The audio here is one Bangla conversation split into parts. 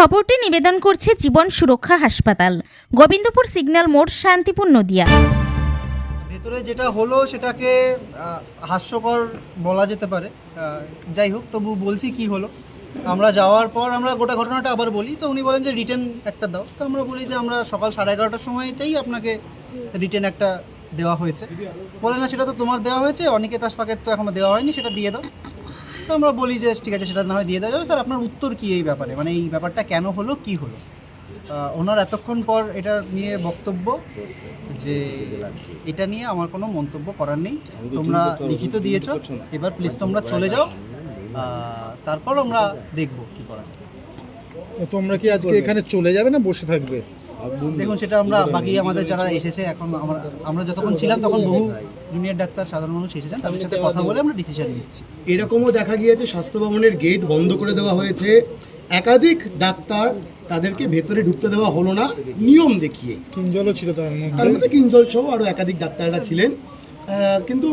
খবরটি নিবেদন করছে জীবন সুরক্ষা হাসপাতাল। গোবিন্দপুর সিগন্যাল মোড়, শান্তিপুর, নদিয়া। ভেতরে যেটা হলো, সেটাকে হাস্যকর বলা যেতে পারে। যাই হোক, তবু বলছি কি হলো। আমরা যাওয়ার পর আমরা গোটা ঘটনাটা আবার বলি। তো উনি বলেন যে, রিটেন একটা দাও। তো আমরা বলি যে, আমরা সকাল সাড়ে এগারোটার সময়তেই আপনাকে রিটেন একটা দেওয়া হয়েছে। বলে, না, সেটা তো তোমার দেওয়া হয়েছে। অনিকেত আসপাকের তো এখনও দেওয়া হয়নি, সেটা দিয়ে দাও। তো আমরা বলি যে ঠিক আছে সেটা না হয় দিয়ে দেওয়া যাবে। স্যার আপনার উত্তর কী এই ব্যাপারে? মানে এই ব্যাপারটা কেন হলো কি হলো? ওনার এতক্ষণ পর এটা নিয়ে বক্তব্য যে এটা নিয়ে আমার কোনো মন্তব্য করার নেই। তোমরা লিখিত দিয়েছ। এবার প্লিজ তোমরা চলে যাও। তারপর আমরা দেখব কি করা যায়। তোমরা কি আজকে এখানে চলে যাবে না বসে থাকবে? দেখুন সেটা আমরা বাকি আমাদের যারা এসেছে এখন আমরা আমরা যতক্ষণ ছিলাম তখন বহু জুনিয়র ডাক্তার সাধারণ মানুষ এসেছেন তাদের সাথে কথা বলে আমরা ডিসিশন নিচ্ছি। এরকমও দেখা গিয়েছে স্বাস্থ্য ভবনের গেট বন্ধ করে দেওয়া হয়েছে। একাধিক ডাক্তার তাদেরকে ভেতরে ঢুকতে দেওয়া হলো না নিয়ম দেখিয়ে। কিঞ্জলও ছিল তার মধ্যে। কিঞ্জল সহ আরও একাধিক ডাক্তাররা ছিলেন। কিন্তু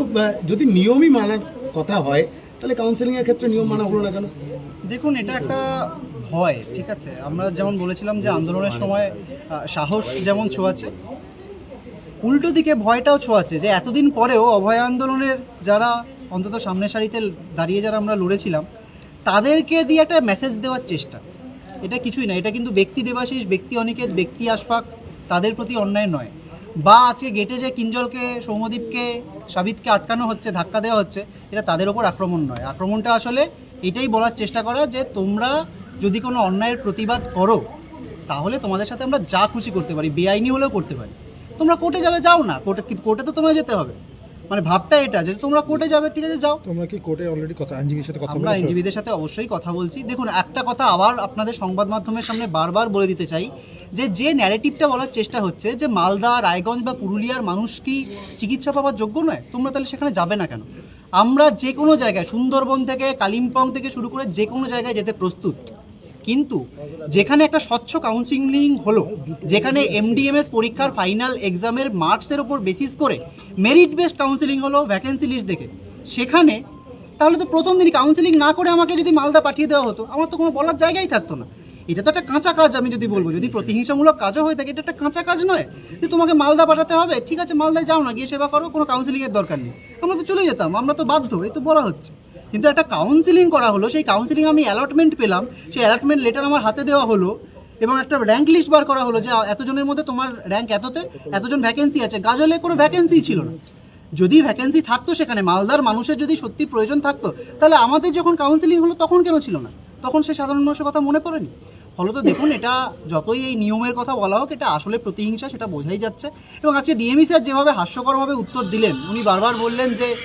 যদি নিয়মই মানার কথা হয় তাহলে কাউন্সেলিংয়ের ক্ষেত্রে নিয়ম মানা হলো না কেন? দেখুন এটা একটা ভয় ঠিক আছে? আমরা যেমন বলেছিলাম যে আন্দোলনের সময় সাহস যেমন ছোঁয়াছে, উল্টো দিকে ভয়টাও ছোঁয়াছে যে এতদিন পরেও অভয় আন্দোলনের যারা অন্তত সামনের সারিতে দাঁড়িয়ে যারা আমরা লড়েছিলাম, তাদেরকে দিয়ে একটা মেসেজ দেওয়ার চেষ্টা। এটা কিছুই না, এটা কিন্তু ব্যক্তি দেবাশিস, ব্যক্তি অনিকেত, ব্যক্তি আশফাক, তাদের প্রতি অন্যায় নয়। বা আজকে গেটে যে কিঞ্জলকে সৌমদীপকে সাবিতকে আটকানো হচ্ছে, ধাক্কা দেওয়া হচ্ছে, এটা তাদের ওপর আক্রমণ নয়। আক্রমণটা আসলে এটাই বলার চেষ্টা করা যে তোমরা যদি কোনো অন্যায়ের প্রতিবাদ করো তাহলে তোমাদের সাথে আমরা যা খুশি করতে পারি বেআইনি হলেও করতে পারি। তোমরা কোর্টে যাবে যাও না। কোর্টে কোর্টে তো তোমায় যেতে হবে। মানে ভাবটা এটা যে তোমরা কোর্টে যাবে ঠিক আছে যাও। তোমরা কি কোর্টে অলরেডি কথা আইনজীবীর সাথে কথা আমরা আইনজীবীদের সাথে অবশ্যই কথা বলছি। দেখুন একটা কথা আবার আপনাদের সংবাদ মাধ্যমের সামনে বারবার বলে দিতে চাই যে যে ন্যারেটিভটা বলার চেষ্টা হচ্ছে যে মালদা রায়গঞ্জ বা পুরুলিয়ার মানুষ কি চিকিৎসা পাওয়ার যোগ্য নয় তোমরা তাহলে সেখানে যাবে না কেন? আমরা যে কোনো জায়গায় সুন্দরবন থেকে কালিম্পং থেকে শুরু করে যে কোনো জায়গায় যেতে প্রস্তুত। কিন্তু যেখানে একটা স্বচ্ছ কাউন্সিলিং হলো, যেখানে এমডিএমএস পরীক্ষার ফাইনাল এক্সামের মার্কসের ওপর বেসিস করে মেরিট বেসড কাউন্সিলিং হলো ভ্যাকেন্সি লিস্ট দেখে। সেখানে তাহলে তো প্রথম দিন কাউন্সিলিং না করে আমাকে যদি মালদা পাঠিয়ে দেওয়া হতো, আমার তো কোনো বলার জায়গাই থাকতো না। এটা তো একটা কাঁচা কাজ আমি যদি বলব, যদি প্রতিহিংসামূলক কাজও হয়ে থাকে, এটা একটা কাঁচা কাজ নয় যে তোমাকে মালদা পাঠাতে হবে, ঠিক আছে মালদায় যাও না, গিয়ে সেবা করো, কোনো কাউন্সিলিংয়ের দরকার নেই। আমরা তো চলে যেতাম, আমরা তো বাধ্য, এই তো বলা হচ্ছে। কিন্তু একটা কাউন্সিলিং করা হলো, সেই কাউন্সিলিং আমি অ্যালটমেন্ট পেলাম, সেই অ্যালটমেন্ট লেটার আমার হাতে দেওয়া হলো এবং একটা র্যাঙ্ক লিস্ট বার করা হলো যে এতজনের মধ্যে তোমার র্যাঙ্ক এততে, এতজন ভ্যাকেন্সি আছে। গাজলে কোনো ভ্যাকেন্সি ছিল না। যদি ভ্যাকেন্সি থাকতো সেখানে, মালদার মানুষের যদি সত্যি প্রয়োজন থাকতো, তাহলে আমাদের যখন কাউন্সিলিং হলো তখন কেন ছিল না? তখন সে সাধারণ মানুষের কথা মনে পড়েনি? ফলত দেখুন, এটা যতই এই নিয়মের কথা বলা হোক, এটা আসলে প্রতিহিংসা, সেটা বোঝাই যাচ্ছে। এবং আজকে ডিএমই স্যার যেভাবে হাস্যকরভাবে উত্তর দিলেন, উনি বারবার বললেন যে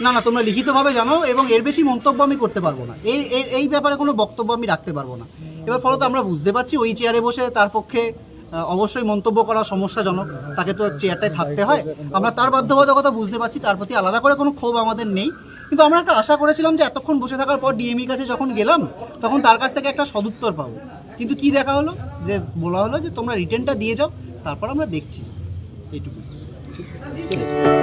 না না, তোমরা লিখিতভাবে জানাও এবং এর বেশি মন্তব্য আমি করতে পারব না। এই, এই- ব্যাপারে কোনো বক্তব্য আমি রাখতে পারব না। এবার ফলত আমরা বুঝতে পারছি ওই চেয়ারে বসে তার পক্ষে অবশ্যই মন্তব্য করা সমস্যাজনক। তাকে তো চেয়ারটায় থাকতে হয়। আমরা তার বাধ্যবাধকতা বুঝতে পারছি, তার প্রতি আলাদা করে কোনো ক্ষোভ আমাদের নেই। কিন্তু আমরা একটা আশা করেছিলাম যে এতক্ষণ বসে থাকার পর ডিএমির কাছে যখন গেলাম, তখন তার কাছ থেকে একটা সদুত্তর পাবো। কিন্তু কি দেখা হলো? যে বলা হলো যে তোমরা রিটার্নটা দিয়ে যাও, তারপর আমরা দেখছি। এইটুকু